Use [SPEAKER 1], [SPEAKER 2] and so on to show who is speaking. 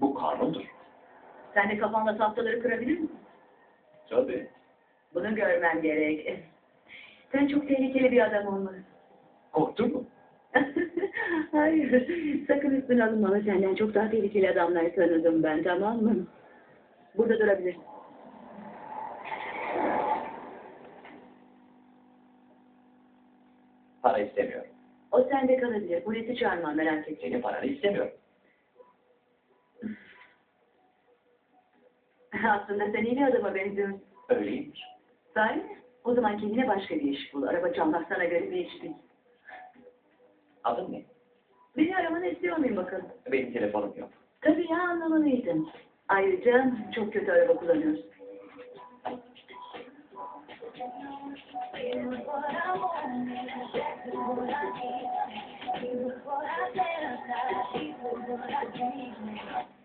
[SPEAKER 1] Bu kanundur.
[SPEAKER 2] Sen de kafanda tahtaları kırabilir misin?
[SPEAKER 1] Tabii.
[SPEAKER 2] Bunu görmem gerek. Sen çok tehlikeli bir adam olmalısın.
[SPEAKER 1] Korktun mu?
[SPEAKER 2] Hayır, sakın üstüne alınma. Senden çok daha tehlikeli adamlar tanıdım ben, tamam mı? Burada durabilirsin.
[SPEAKER 1] Para istemiyorum.
[SPEAKER 2] O sende kalabilir. Polisi çağırmam, merak etme.
[SPEAKER 1] Senin paranı istemiyorum.
[SPEAKER 2] Aslında sen iyi bir adama benziyorsun.
[SPEAKER 1] Öyleymiş.
[SPEAKER 2] Sahi mi? O zaman kendine başka bir iş bul. Araba çalmak sana göre bir iş değil.
[SPEAKER 1] Adın ne?
[SPEAKER 2] Beni aramanı istiyor muyum bakalım?
[SPEAKER 1] Benim telefonum yok.
[SPEAKER 2] Tabii ya anlamalıydın. Ayrıca çok kötü araba kullanıyorsun.